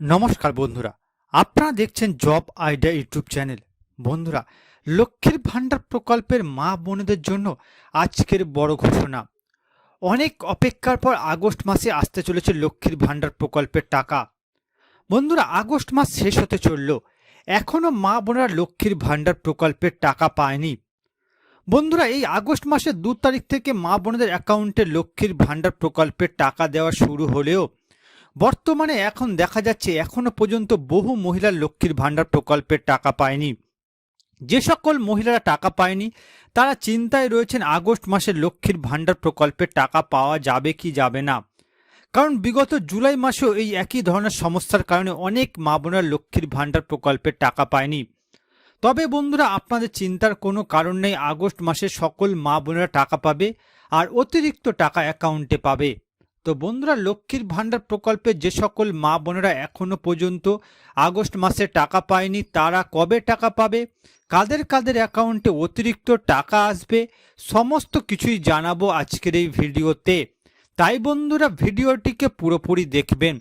নমস্কার বন্ধুরা, আপনারা দেখছেন জব আইডিয়া ইউটিউব চ্যানেল। বন্ধুরা, লক্ষ্মীর ভাণ্ডার প্রকল্পের মা বোনেদের জন্য আজকের বড় ঘোষণা। অনেক অপেক্ষার পর আগস্ট মাসে আসতে চলেছে লক্ষ্মীর ভাণ্ডার প্রকল্পের টাকা। বন্ধুরা, আগস্ট মাস শেষ হতে চলল। এখনও মা বোনেরা লক্ষ্মীর ভাণ্ডার প্রকল্পের টাকা পায়নি। বন্ধুরা, এই আগস্ট মাসের দু তারিখ থেকে মা বোনেদের অ্যাকাউন্টে লক্ষ্মীর ভাণ্ডার প্রকল্পের টাকা দেওয়া শুরু হলেও বর্তমানে এখন দেখা যাচ্ছে এখনও পর্যন্ত বহু মহিলার লক্ষ্মীর ভাণ্ডার প্রকল্পের টাকা পায়নি। যে সকল মহিলারা টাকা পায়নি, তারা চিন্তায় রয়েছেন আগস্ট মাসে লক্ষ্মীর ভাণ্ডার প্রকল্পের টাকা পাওয়া যাবে কি যাবে না। কারণ বিগত জুলাই মাসেও এই একই ধরনের সমস্যার কারণে অনেক মা বোনার লক্ষ্মীর ভাণ্ডার প্রকল্পের টাকা পায়নি। তবে বন্ধুরা, আপনাদের চিন্তার কোনো কারণ নেই, আগস্ট মাসে সকল মা বোনেরা টাকা পাবে আর অতিরিক্ত টাকা অ্যাকাউন্টে পাবে। তো বন্ধুরা, লক্ষ্মীর ভাণ্ডার প্রকল্পে যে সকল মা বোনেরা এখনও পর্যন্ত আগস্ট মাসে টাকা পায়নি, তারা কবে টাকা পাবে? কাদের কাদের অ্যাকাউন্টে অতিরিক্ত টাকা আসবে? সমস্ত কিছুই জানাব আজকের এই ভিডিওতে। তাই বন্ধুরা, ভিডিওটিকে পুরোপুরি দেখবেন।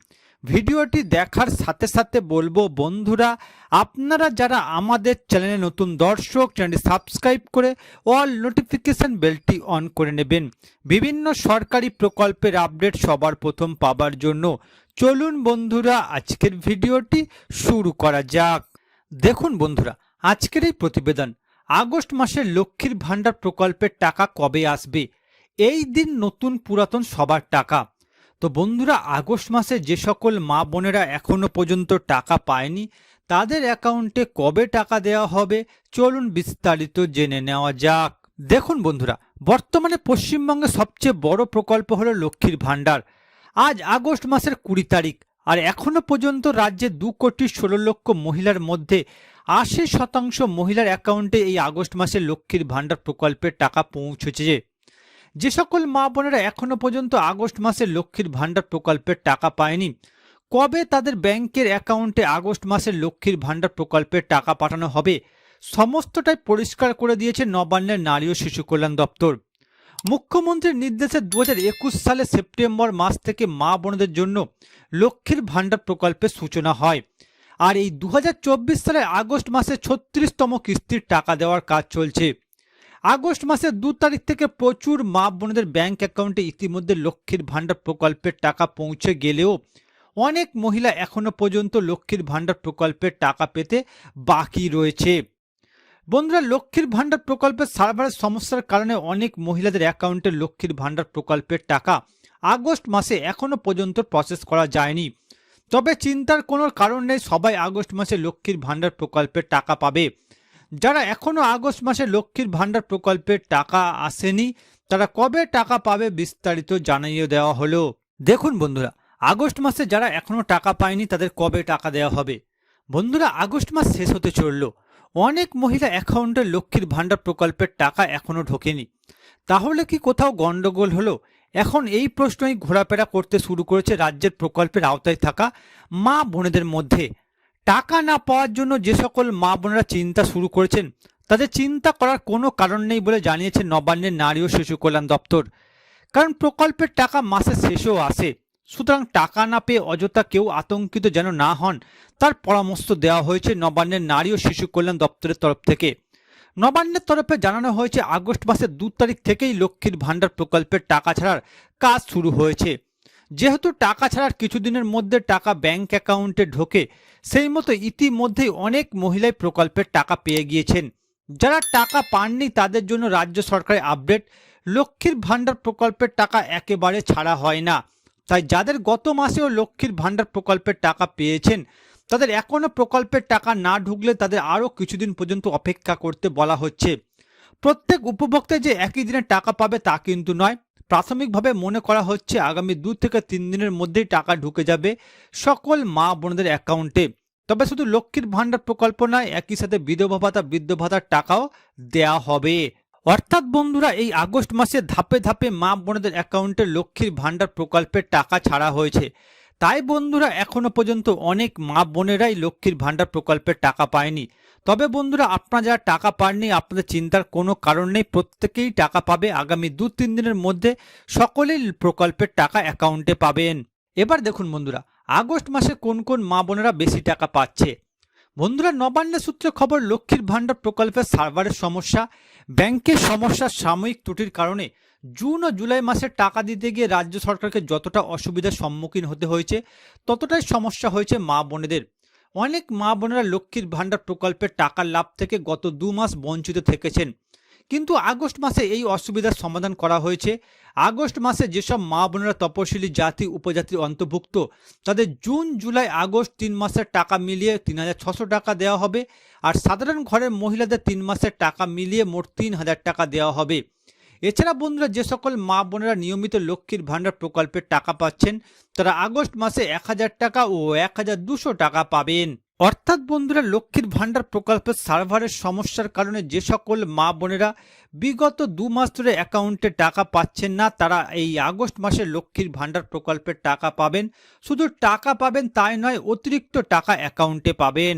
ভিডিওটি দেখার সাথে সাথে বলব, বন্ধুরা, আপনারা যারা আমাদের চ্যানেলে নতুন দর্শক, চ্যানেলটি সাবস্ক্রাইব করে অল নোটিফিকেশন বেলটি অন করে নেবেন। বিভিন্ন সরকারি প্রকল্পের আপডেট সবার প্রথম পাবার জন্য চলুন বন্ধুরা, আজকের ভিডিওটি শুরু করা যাক। দেখুন বন্ধুরা, আজকের এই প্রতিবেদন, আগস্ট মাসের লক্ষ্মীর ভাণ্ডার প্রকল্পের টাকা কবে আসবে? এই দিন নতুন পুরাতন সবার টাকা। তো বন্ধুরা, আগস্ট মাসে যে সকল মা বোনেরা এখনও পর্যন্ত টাকা পায়নি, তাদের অ্যাকাউন্টে কবে টাকা দেওয়া হবে, চলুন বিস্তারিত জেনে নেওয়া যাক। দেখুন বন্ধুরা, বর্তমানে পশ্চিমবঙ্গে সবচেয়ে বড় প্রকল্প হলো লক্ষ্মীর ভাণ্ডার। আজ আগস্ট মাসের কুড়ি তারিখ, আর এখনও পর্যন্ত রাজ্যে দু কোটি ষোলো লক্ষ মহিলার মধ্যে আশি শতাংশ মহিলার অ্যাকাউন্টে এই আগস্ট মাসে লক্ষ্মীর ভাণ্ডার প্রকল্পের টাকা পৌঁছেছে। যে সকল মা বোনেরা এখনও পর্যন্ত আগস্ট মাসে লক্ষ্মীর ভাণ্ডার প্রকল্পের টাকা পায়নি, কবে তাদের ব্যাংকের অ্যাকাউন্টে আগস্ট মাসে লক্ষ্মীর ভাণ্ডার প্রকল্পের টাকা পাঠানো হবে, সমস্তটাই পরিষ্কার করে দিয়েছে নবান্নের নারী ও শিশু কল্যাণ দপ্তর। মুখ্যমন্ত্রীর নির্দেশে দু হাজার একুশ সালে সেপ্টেম্বর মাস থেকে মা বোনদের জন্য লক্ষ্মীর ভাণ্ডার প্রকল্পের সূচনা হয়। আর এই দু সালের আগস্ট মাসে ছত্রিশতম কিস্তির টাকা দেওয়ার কাজ চলছে। আগস্ট মাসের দু তারিখ থেকে প্রচুর মা বোনদের ব্যাংক অ্যাকাউন্টে ইতিমধ্যে লক্ষ্মীর ভাণ্ডার প্রকল্পের টাকা পৌঁছে গেলেও অনেক মহিলা এখনও পর্যন্ত লক্ষ্মীর ভাণ্ডার প্রকল্পের টাকা পেতে বাকি রয়েছে। বন্ধুরা, লক্ষ্মীর ভাণ্ডার প্রকল্পের সার্ভারের সমস্যার কারণে অনেক মহিলাদের অ্যাকাউন্টে লক্ষ্মীর ভাণ্ডার প্রকল্পের টাকা আগস্ট মাসে এখনও পর্যন্ত প্রসেস করা যায়নি। তবে চিন্তার কোনো কারণ নেই, সবাই আগস্ট মাসে লক্ষ্মীর ভাণ্ডার প্রকল্পের টাকা পাবে। যারা এখনও আগস্ট মাসে লক্ষ্মীর ভাণ্ডার প্রকল্পের টাকা আসেনি, তারা কবে টাকা পাবে বিস্তারিত জানিয়ে দেওয়া হলো। দেখুন বন্ধুরা, আগস্ট মাসে যারা এখনও টাকা পায়নি, তাদের কবে টাকা দেওয়া হবে? বন্ধুরা, আগস্ট মাস শেষ হতে চলল। অনেক মহিলা অ্যাকাউন্টে লক্ষ্মীর ভাণ্ডার প্রকল্পের টাকা এখনও ঢোকেনি। তাহলে কি কোথাও গণ্ডগোল হলো? এখন এই প্রশ্নই ঘোরাফেরা করতে শুরু করেছে রাজ্যের প্রকল্পের আওতায় থাকা মা বোনেদের মধ্যে। টাকা না পাওয়ার জন্য যে সকল মা বোনেরা চিন্তা শুরু করেছেন, তাদের চিন্তা করার কোনো কারণ নেই বলে জানিয়েছে নবান্নের নারী ও শিশু কল্যাণ দপ্তর। কারণ প্রকল্পের টাকা মাসের শেষেও আসে। সুতরাং টাকা না পেয়ে অযথা কেউ আতঙ্কিত যেন না হন, তার পরামর্শ দেওয়া হয়েছে নবান্নের নারী ও শিশু কল্যাণ দপ্তরের তরফ থেকে। নবান্নের তরফে জানানো হয়েছে, আগস্ট মাসের দু তারিখ থেকেই লক্ষ্মীর ভাণ্ডার প্রকল্পের টাকা ছাড়ার কাজ শুরু হয়েছে। যেহেতু টাকা ছাড়ার কিছুদিনের মধ্যে টাকা ব্যাংক অ্যাকাউন্টে ঢোকে, সেই মতো ইতিমধ্যেই অনেক মহিলাই প্রকল্পের টাকা পেয়ে গিয়েছেন। যারা টাকা পাননি, তাদের জন্য রাজ্য সরকারের আপডেট লক্ষ্মীর ভাণ্ডার প্রকল্পের টাকা একেবারে ছাড়া হয় না। তাই যাদের গত মাসেও লক্ষ্মীর ভাণ্ডার প্রকল্পের টাকা পেয়েছেন, তাদের এখনও প্রকল্পের টাকা না ঢুকলে তাদের আরও কিছুদিন পর্যন্ত অপেক্ষা করতে বলা হচ্ছে। প্রত্যেক উপভোক্তা যে একই দিনে টাকা পাবে তা কিন্তু নয় প্রাথমিকভাবে মনে করা হচ্ছে আগামী দু থেকে তিন দিনের মধ্যেই টাকা ঢুকে যাবে সকল মা বোনদের অ্যাকাউন্টে। তবে শুধু লক্ষ্মীর ভাণ্ডার প্রকল্প নয়, একই সাথে বিধবা ভাতা, বৃদ্ধ ভাতার টাকাও দেয়া হবে। অর্থাৎ বন্ধুরা, এই আগস্ট মাসে ধাপে ধাপে মা বোনদের অ্যাকাউন্টে লক্ষ্মীর ভাণ্ডার প্রকল্পের টাকা ছাড়া হয়েছে। তাই বন্ধুরা, এখনও পর্যন্ত অনেক মা বোনেরাই লক্ষ্মীর ভাণ্ডার প্রকল্পের টাকা পায়নি। তবে বন্ধুরা, আপনারা যারা টাকা পাননি, আপনাদের চিন্তার কোনো কারণ নেই। প্রত্যেকেই টাকা পাবে। আগামী দু তিন দিনের মধ্যে সকলেই প্রকল্পের টাকা অ্যাকাউন্টে পাবেন। এবার দেখুন বন্ধুরা, আগস্ট মাসে কোন কোন মা বোনেরা বেশি টাকা পাচ্ছে? বন্ধুরা নবান্নের সূত্রে খবর, লক্ষ্মীর ভাণ্ডার প্রকল্পের সার্ভারের সমস্যা, ব্যাংকের সমস্যা, সাময়িক ত্রুটির কারণে জুন ও জুলাই মাসে টাকা দিতে গিয়ে রাজ্য সরকারকে যতটা অসুবিধার সম্মুখীন হতে হয়েছে, ততটাই সমস্যা হয়েছে মা বোনেদের। অনেক মা বোনেরা লক্ষ্মীর ভাণ্ডার প্রকল্পের টাকার লাভ থেকে গত দু মাস বঞ্চিত থেকেছেন। কিন্তু আগস্ট মাসে এই অসুবিধার সমাধান করা হয়েছে। আগস্ট মাসে যেসব মা বোনেরা তপশিলি জাতি, উপজাতির অন্তর্ভুক্ত, তাদের জুন, জুলাই, আগস্ট তিন মাসের টাকা মিলিয়ে তিন হাজার ছশো টাকা দেওয়া হবে। আর সাধারণ ঘরের মহিলাদের তিন মাসের টাকা মিলিয়ে মোট তিন হাজার টাকা দেওয়া হবে। এছাড়া বন্ধুরা যে সকল মা বোনেরা নিয়মিত লক্ষ্মীর ভাণ্ডার প্রকল্পের টাকা পাচ্ছেন, তারা আগস্ট মাসে এক হাজার টাকা ও এক হাজার দুশো টাকা পাবেন। অর্থাৎ বন্ধুরা, লক্ষ্মীর ভাণ্ডার প্রকল্পের সার্ভারের সমস্যার কারণে যে সকল মা বোনেরা বিগত দু মাস ধরে অ্যাকাউন্টে টাকা পাচ্ছেন না, তারা এই আগস্ট মাসে লক্ষ্মীর ভাণ্ডার প্রকল্পের টাকা পাবেন। শুধু টাকা পাবেন তাই নয়, অতিরিক্ত টাকা অ্যাকাউন্টে পাবেন।